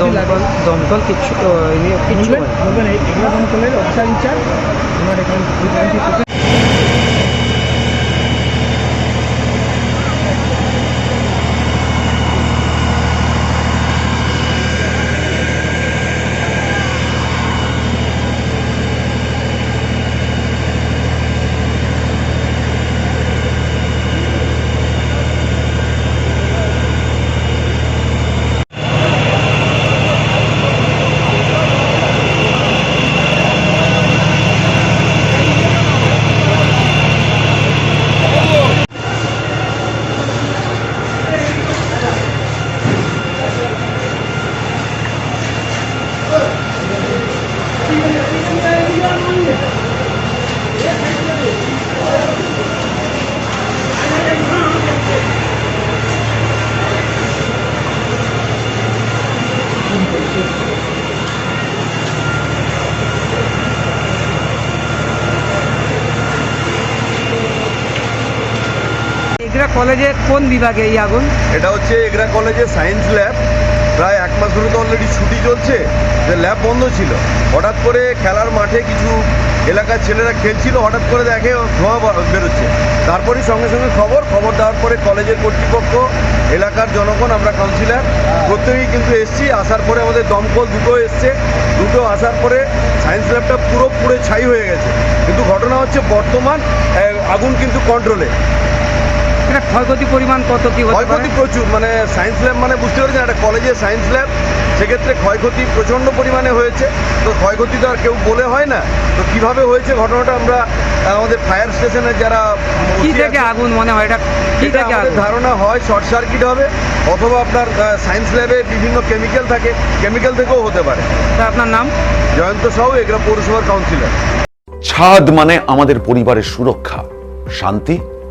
দমকল দমকল কিচ্ছু ও, ইয়ে কিচ্ছু বলবেন হয় না। বলবেন এই এগুলো দমকলের অফিসার ইনচার্জ তোমার এখানে এগরা কলেজে কোন বিভাগে এই আগুন? এটা হচ্ছে এগরা কলেজে সায়েন্স ল্যাব। প্রায় এক মাস ধরে তো অলরেডি ছুটি চলছে, যে ল্যাব বন্ধ ছিল। হঠাৎ করে খেলার মাঠে কিছু এলাকার ছেলেরা খেলছিল, হঠাৎ করে দেখে ধোঁয়া বেরোচ্ছে। তারপরেই সঙ্গে সঙ্গে খবর খবর দেওয়ার পরে কলেজের কর্তৃপক্ষ, এলাকার জনগণ, আমরা কাউন্সিলর প্রত্যেকেই কিন্তু এসছি। আসার পরে আমাদের দমকল দুটো এসছে। দুটো আসার পরে সায়েন্স ল্যাবটা পুরো পুরো ছাই হয়ে গেছে। কিন্তু ঘটনা হচ্ছে বর্তমান আগুন কিন্তু কন্ট্রোলে এটা ক্ষয়ক্ষতি পরিমাণ কত কি ক্ষয়ক্ষতি প্রচুর মানে সায়েন্স ল্যাব মানে বুঝতে পারছেন একটা কলেজে সায়েন্স ল্যাব সেক্ষেত্রে ক্ষয়ক্ষতি প্রচণ্ড পরিমাণে হয়েছে। তো ক্ষয়ক্ষতি তো আর কেউ বলে হয় না। তো কীভাবে হয়েছে ঘটনাটা আমরা আমাদের ফায়ার স্টেশনের যারা কি থেকে আগুন মনে হয়? এটা কি থেকে আগুন? ধারণা হয় শর্ট সার্কিট হবে অথবা আপনার সায়েন্স ল্যাবে বিভিন্ন কেমিক্যাল থাকে কেমিক্যাল থেকেও হতে পারে। তা আপনার নাম? জয়ন্ত সাহু এগুলো পৌরসভার কাউন্সিলর ছাদ মানে আমাদের পরিবারের সুরক্ষা শান্তি